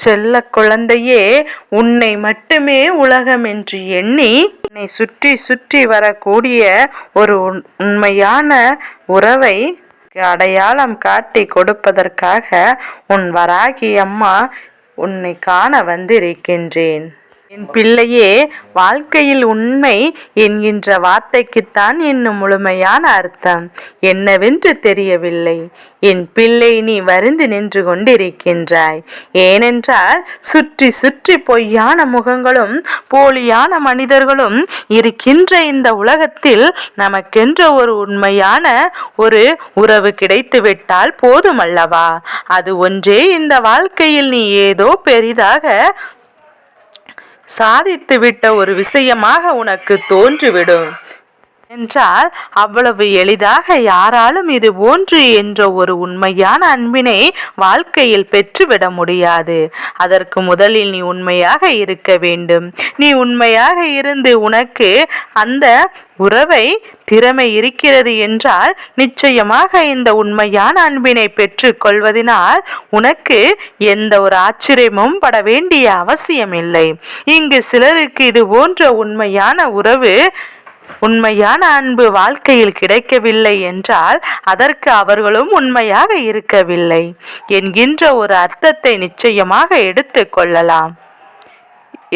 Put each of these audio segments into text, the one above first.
செல்ல குழந்தையே உன்னை மட்டுமே உலகம் என்று எண்ணி உன்னை சுற்றி சுற்றி வரக்கூடிய ஒரு உண்- உண்மையான உறவை அடையாளம் காட்டி கொடுப்பதற்காக உன் வராகி அம்மா உன்னை காண வந்திருக்கின்றேன். என் பிள்ளையே வாழ்க்கையில் உண்மை என்கின்ற வார்த்தைக்குத்தான் இன்னும் முழுமையான அர்த்தம். என்னவென்று தெரியவில்லை. என் பிள்ளை நீ வருந்து நின்று கொண்டிருக்கின்றாய். ஏனென்றால் சுற்றி சுற்றி பொய்யான முகங்களும் போலியான மனிதர்களும் இருக்கின்ற இந்த உலகத்தில் நமக்கென்ற ஒரு உண்மையான ஒரு உறவு கிடைத்து விட்டால் போதுமல்லவா? அது ஒன்றே இந்த வாழ்க்கையில் நீ ஏதோ பெரிதாக சாதித்துவிட்ட ஒரு விஷயமாக உனக்கு தோன்றிவிடும். என்றால் அவ்வளவு எளிதாக யாராலும் இது ஒன்று என்ற ஒரு உண்மையான அன்பினை வாழ்க்கையில் பெற்றுவிட முடியாது. அதற்கு முதலில் நீ உண்மையாக இருக்க வேண்டும். நீ உண்மையாக இருந்து உனக்கு அந்த உறவை திறமை இருக்கிறது என்றால் நிச்சயமாக இந்த உண்மையான அன்பினை பெற்று கொள்வதனால் உனக்கு எந்த ஒரு ஆச்சரியமும் பட வேண்டிய அவசியமில்லை. இங்கு சிலருக்கு இது போன்ற உண்மையான உறவு உண்மையான அன்பு வாழ்க்கையில் கிடைக்கவில்லை என்றால் அதற்கு அவர்களும் உண்மையாக இருக்கவில்லை. என்கின்ற ஒரு அர்த்தத்தை நிச்சயமாக எடுத்து கொள்ளலாம்.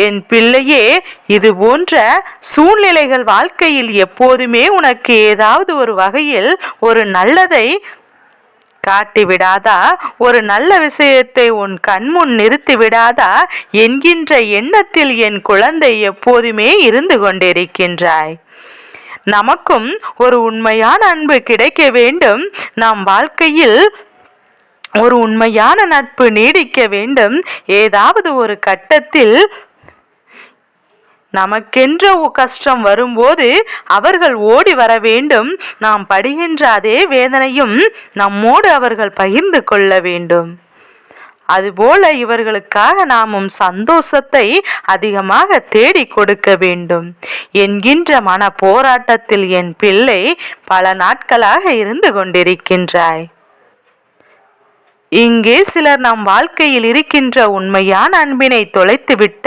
என் பிள்ளையே இது போன்ற சூழ்நிலைகள் வாழ்க்கையில் எப்போதுமே உனக்கு ஏதாவது ஒரு வகையில் ஒரு நல்லதை காட்டிவிடாதா? ஒரு நல்ல விஷயத்தை உன் கண்முன் நிறுத்தி விடாதா என்கின்ற எண்ணத்தில் என் குழந்தை எப்போதுமே இருந்து கொண்டிருக்கின்றாய். நமக்கும் ஒரு உண்மையான அன்பு கிடைக்க வேண்டும். நாம் வாழ்க்கையில் ஒரு உண்மையான நட்பு நீடிக்க வேண்டும். ஏதாவது ஒரு கட்டத்தில் நமக்கென்ற கஷ்டம் வரும்போது அவர்கள் ஓடி வர வேண்டும். நாம் படுகின்ற அதே வேதனையும் நம்மோடு அவர்கள் பகிர்ந்து கொள்ள வேண்டும். அதுபோல இவர்களுக்காக நாமும் சந்தோஷத்தை அதிகமாக தேடி கொடுக்க வேண்டும். என்கின்ற மன போராட்டத்தில் என் பிள்ளை பல நாட்களாக இருந்து கொண்டிருக்கின்றாய். இங்கே சிலர் நம் வாழ்க்கையில் இருக்கின்ற உண்மையான அன்பினை தொலைத்துவிட்ட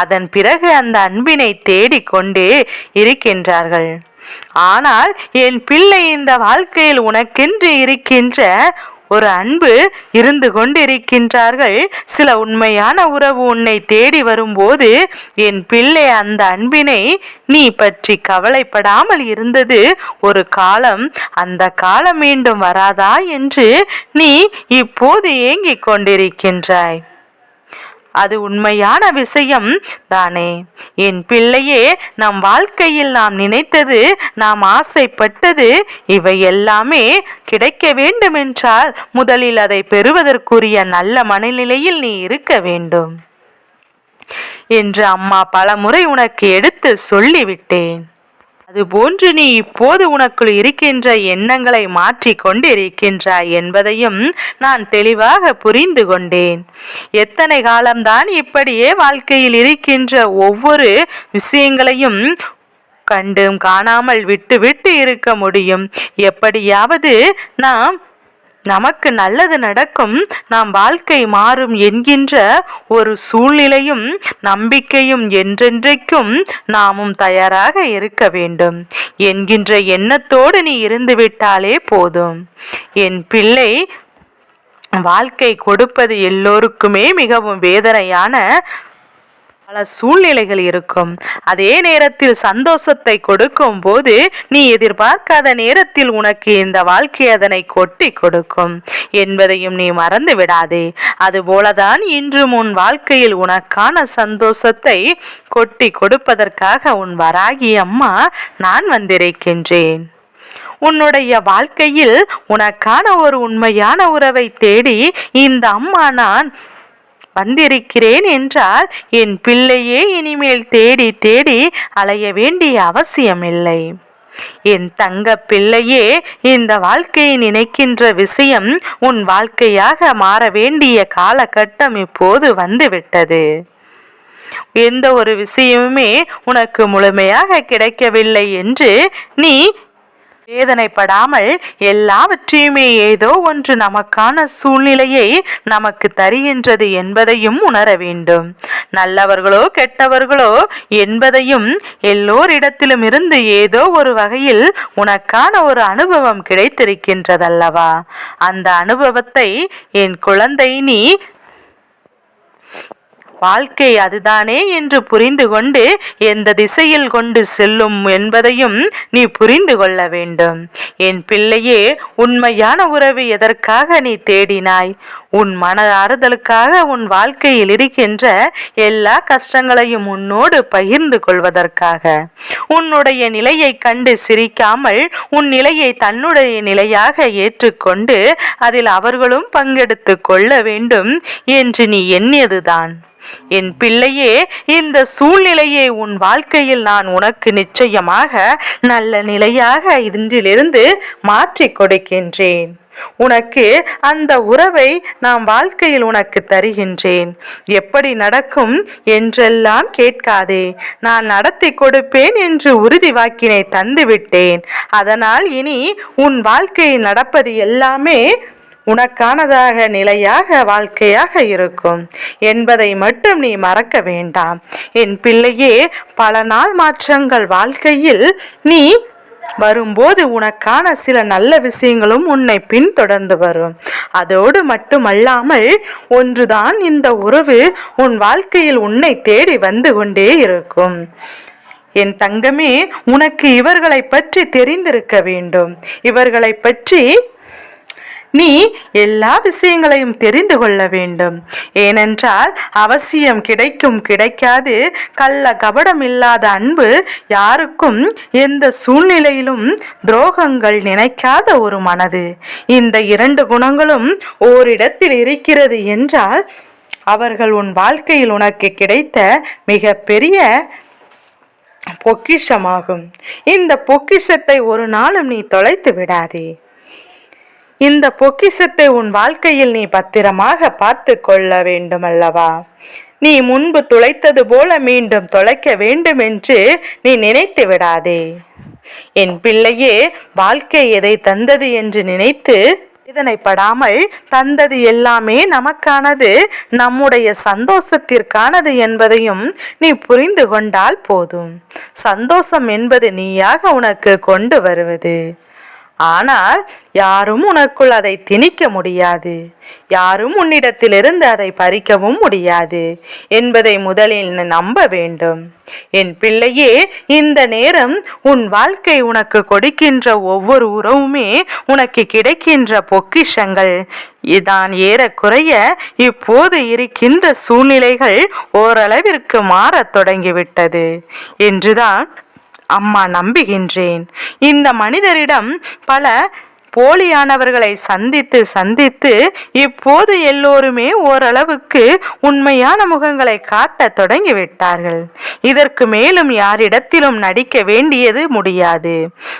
அதன் பிறகு அந்த அன்பினை தேடிக்கொண்டே இருக்கின்றார்கள். ஆனால் என் பிள்ளை இந்த வாழ்க்கையில் உனக்கென்று இருக்கின்ற ஒரு அன்பு இருந்து கொண்டிருக்கின்றார்கள். சில உண்மையான உறவு உன்னை தேடி வரும்போது என் பிள்ளை அந்த அன்பினை நீ பற்றி கவலைப்படாமல் இருந்தது. ஒரு காலம் அந்த காலம் மீண்டும் வராதா என்று நீ இப்போது ஏங்கிக் கொண்டிருக்கின்றாய். அது உண்மையான விஷயம் தானே. என் பிள்ளையே நம் வாழ்க்கையில் நாம் நினைத்தது நாம் ஆசைப்பட்டது இவை எல்லாமே கிடைக்க வேண்டுமென்றால் முதலில் அதை பெறுவதற்குரிய நல்ல மனநிலையில் நீ இருக்க வேண்டும். என்று அம்மா பலமுறை உனக்கு எடுத்து சொல்லிவிட்டேன். அதுபோன்று நீ இப்போது உனக்குள் இருக்கின்ற எண்ணங்களை மாற்றிக் கொண்டிருக்கின்றாய் என்பதையும் நான் தெளிவாக புரிந்து கொண்டேன். எத்தனை காலம்தான் இப்படியே வாழ்க்கையில் இருக்கின்ற ஒவ்வொரு விஷயங்களையும் கண்டும் காணாமல் விட்டு விட்டு இருக்க முடியும். எப்படியாவது நாம் நமக்கு நல்லது நடக்கும் நாம் வாழ்க்கை மாறும் என்கின்ற ஒரு சூழ்நிலையும் நம்பிக்கையும் என்றென்றைக்கும் நாமும் தயாராக இருக்க வேண்டும். என்கின்ற எண்ணத்தோடு நீ இருந்துவிட்டாலே போதும். என் பிள்ளை வாழ்க்கை கொடுப்பது எல்லோருக்குமே மிகவும் வேதனையான பல சூழ்நிலைகள் இருக்கும். அதே நேரத்தில் சந்தோஷத்தை கொடுக்கும் போது நீ எதிர்பார்க்காத நேரத்தில் உனக்கு இந்த வாழ்க்கை அதனை கொட்டி கொடுக்கும். என்பதையும் நீ மறந்து விடாதே. அதுபோலதான் இன்றும் உன் வாழ்க்கையில் உனக்கான சந்தோஷத்தை கொட்டி கொடுப்பதற்காக உன் வராகி அம்மா நான் வந்திருக்கின்றேன். உன்னுடைய வாழ்க்கையில் உனக்கான ஒரு உண்மையான உறவை தேடி இந்த அம்மா நான் வந்திருக்கிறேன் என்றால் என் பிள்ளையே இனிமேல் தேடி தேடி அலைய வேண்டிய அவசியமில்லை. என் தங்க பிள்ளையே இந்த வாழ்க்கையை நினைக்கின்ற விஷயம் உன் வாழ்க்கையாக மாற வேண்டிய காலகட்டம் இப்போது வந்துவிட்டது. எந்த ஒரு விஷயமுமே உனக்கு முழுமையாக கிடைக்கவில்லை என்று நீ வேதனைப்படாமல் எல்லாவற்றையுமே ஏதோ ஒன்று நமக்கான சூழ்நிலையை நமக்கு தருகின்றது என்பதையும் உணர வேண்டும். நல்லவர்களோ கெட்டவர்களோ என்பதையும் எல்லோரிடத்திலும் இருந்து ஏதோ ஒரு வகையில் உனக்கான ஒரு அனுபவம் கிடைத்திருக்கின்றதல்லவா? அந்த அனுபவத்தை என் குழந்தை நீ வாழ்க்கை அதுதானே என்று புரிந்து கொண்டு எந்த திசையில் கொண்டு செல்லும் என்பதையும் நீ புரிந்து கொள்ள வேண்டும். என் பிள்ளையே உண்மையான உறவு எதற்காக நீ தேடினாய்? உன் மன ஆறுதலுக்காக உன் வாழ்க்கையில் இருக்கின்ற எல்லா கஷ்டங்களையும் உன்னோடு பகிர்ந்து கொள்வதற்காக. உன்னுடைய நிலையை கண்டு சிரிக்காமல் உன் நிலையை தன்னுடைய நிலையாக ஏற்றுக்கொண்டு அதில் அவர்களும் பங்கெடுத்து கொள்ள வேண்டும் என்று நீ எண்ணியதுதான். என் பிள்ளையே இந்த சூழ்நிலையை உன் வாழ்க்கையில் நான் உனக்கு நிச்சயமாக நல்ல நிலையாக இன்றிலிருந்து மாற்றிக் கொடுக்கின்றேன். உனக்கு அந்த உறவை நாம் வாழ்க்கையில் உனக்கு தருகின்றேன். எப்படி நடக்கும் என்றெல்லாம் கேட்காதே. நான் நடத்தி கொடுப்பேன் என்று உறுதி வாக்கினை தந்துவிட்டேன். அதனால் இனி உன் வாழ்க்கையில் நடப்பது எல்லாமே உனக்கானதாக நிலையாக வாழ்க்கையாக இருக்கும். என்பதை மட்டும் நீ மறக்க வேண்டாம். என் பிள்ளையே பல நாள் மாற்றங்கள் வாழ்க்கையில் நீ வரும்போது உனக்கான சில நல்ல விஷயங்களும் உன்னை பின்தொடர்ந்து வரும். அதோடு மட்டுமல்லாமல் ஒன்றுதான் இந்த உறவு உன் வாழ்க்கையில் உன்னை தேடி வந்து கொண்டே இருக்கும். என் தங்கமே உனக்கு இவர்களை பற்றி தெரிந்திருக்க வேண்டும். இவர்களை பற்றி நீ எல்லா விஷயங்களையும் தெரிந்து கொள்ள வேண்டும். ஏனென்றால் அவசியம் கிடைக்கும் கிடைக்காது கள்ள கபடம் இல்லாத அன்பு யாருக்கும் எந்த சூழ்நிலையிலும் துரோகங்கள் நினைக்காத ஒரு மனது. இந்த இரண்டு குணங்களும் ஓரிடத்தில் இருக்கிறது என்றால் அவர்கள் உன் வாழ்க்கையில் உனக்கு கிடைத்த மிக பெரிய பொக்கிஷமாகும். இந்த பொக்கிஷத்தை ஒரு நாளும் நீ தொலைத்து விடாதே. இந்த பொக்கிஷத்தை உன் வாழ்க்கையில் நீ பத்திரமாக பார்த்து கொள்ள வேண்டுமல்லவா? நீ முன்பு துளைத்தது போல மீண்டும் தொலைக்க வேண்டும் என்று நீ நினைத்து விடாதே. என் பிள்ளையே வாழ்க்கை எதை தந்தது என்று நினைத்து இதனைப்படாமல் தந்தது எல்லாமே நமக்கானது நம்முடைய சந்தோஷத்திற்கானது என்பதையும் நீ புரிந்து கொண்டால் போதும். சந்தோஷம் என்பது நீயாக உனக்கு கொண்டு வருவது. ஆனால் யாரும் உனக்குள் அதை திணிக்க முடியாது. யாரும் உன்னிடத்திலிருந்து அதை பறிக்கவும் முடியாது. என்பதை முதலில் நம்ப வேண்டும். என் பிள்ளையே இந்த நேரம் உன் வாழ்க்கை உனக்கு கொடுக்கின்ற ஒவ்வொரு உறவுமே உனக்கு கிடைக்கின்ற பொக்கிஷங்கள். இதான் ஏறக்குறைய இப்போது இருக்கின்ற சூழ்நிலைகள் ஓரளவிற்கு மாறத் தொடங்கிவிட்டது. என்றுதான் அம்மா நம்புகின்றேன். இந்த மனிதரிடம் பல போலியானவர்களை சந்தித்து சந்தித்து இப்போது எல்லோருமே ஓரளவுக்கு உண்மையான முகங்களை காட்ட தொடங்கிவிட்டார்கள். இதற்கு மேலும் யாரிடத்திலும் நடிக்க வேண்டியது முடியாது.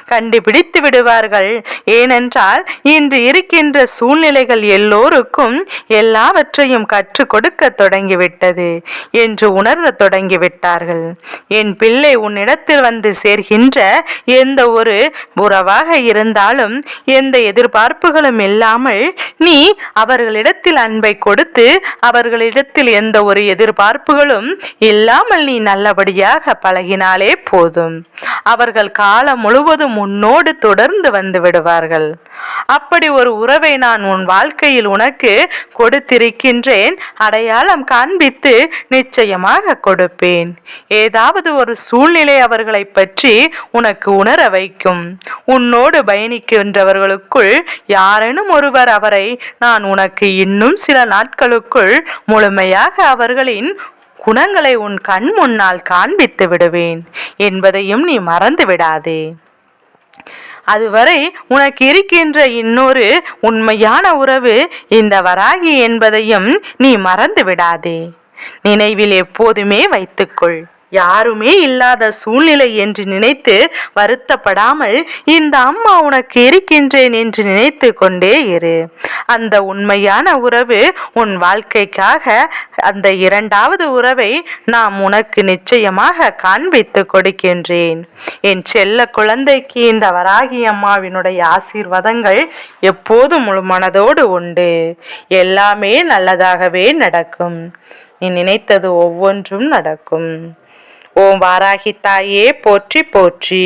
கண்டுபிடித்து விடுவார்கள். ஏனென்றால் இன்று இருக்கின்ற சூழ்நிலைகள் எல்லோருக்கும் எல்லாவற்றையும் கற்றுக் கொடுக்க தொடங்கிவிட்டது என்று உணர்ந்த தொடங்கிவிட்டார்கள். என் பிள்ளை உன்னிடத்தில் வந்து சேர்கின்ற எந்த ஒரு உறவாக இருந்தாலும் எந்த எதிர்பார்ப்புகளும் இல்லாமல் நீ அவர்களிடத்தில் அன்பை கொடுத்து அவர்களிடத்தில் எந்த ஒரு எதிர்பார்ப்புகளும் இல்லாமல் நீ நல்லபடியாக பழகினாலே போதும். அவர்கள் காலம் முழுவதும் உன்னோடு தொடர்ந்து வந்து விடுவார்கள். அப்படி ஒரு உறவை நான் உன் வாழ்க்கையில் உனக்கு கொடுத்திருக்கின்றேன். அடையாளம் காண்பித்து நிச்சயமாக கொடுப்பேன். ஏதாவது ஒரு சூழ்நிலை அவர்களை பற்றி உனக்கு உணர வைக்கும். உன்னோடு பயணிக்கின்றவர்கள் நாட்களுக்குள் யாரேனும் ஒருவர் அவரை நான் உனக்கு இன்னும் சில நாட்களுக்குள் முழுமையாக அவர்களின் குணங்களை உன் கண் முன்னால் காண்பித்து விடுவேன் என்பதையும் நீ மறந்து விடாதே. அதுவரை உனக்கு இருக்கின்ற இன்னொரு உண்மையான உறவு இந்த வராகி என்பதையும் நீ மறந்து விடாதே. நினைவில் எப்போதுமே வைத்துக்கொள். யாருமே இல்லாத சூழ்நிலை என்று நினைத்து வருத்தப்படாமல் இந்த அம்மா உனக்கு இருக்கின்றேன் என்று நினைத்து கொண்டே இரு. அந்த உண்மையான உறவு உன் வாழ்க்கைக்காக அந்த இரண்டாவது உறவை நாம் உனக்கு நிச்சயமாக காண்பித்து கொடுக்கின்றேன். என் செல்ல குழந்தைக்கு இந்த வராகி அம்மாவினுடைய ஆசீர்வாதங்கள் எப்போதும் முழு மனதோடு உண்டு. எல்லாமே நல்லதாகவே நடக்கும். நீ நினைத்தது ஒவ்வொன்றும் நடக்கும். ஓம் வாராகி தாயே போற்றி போற்றி.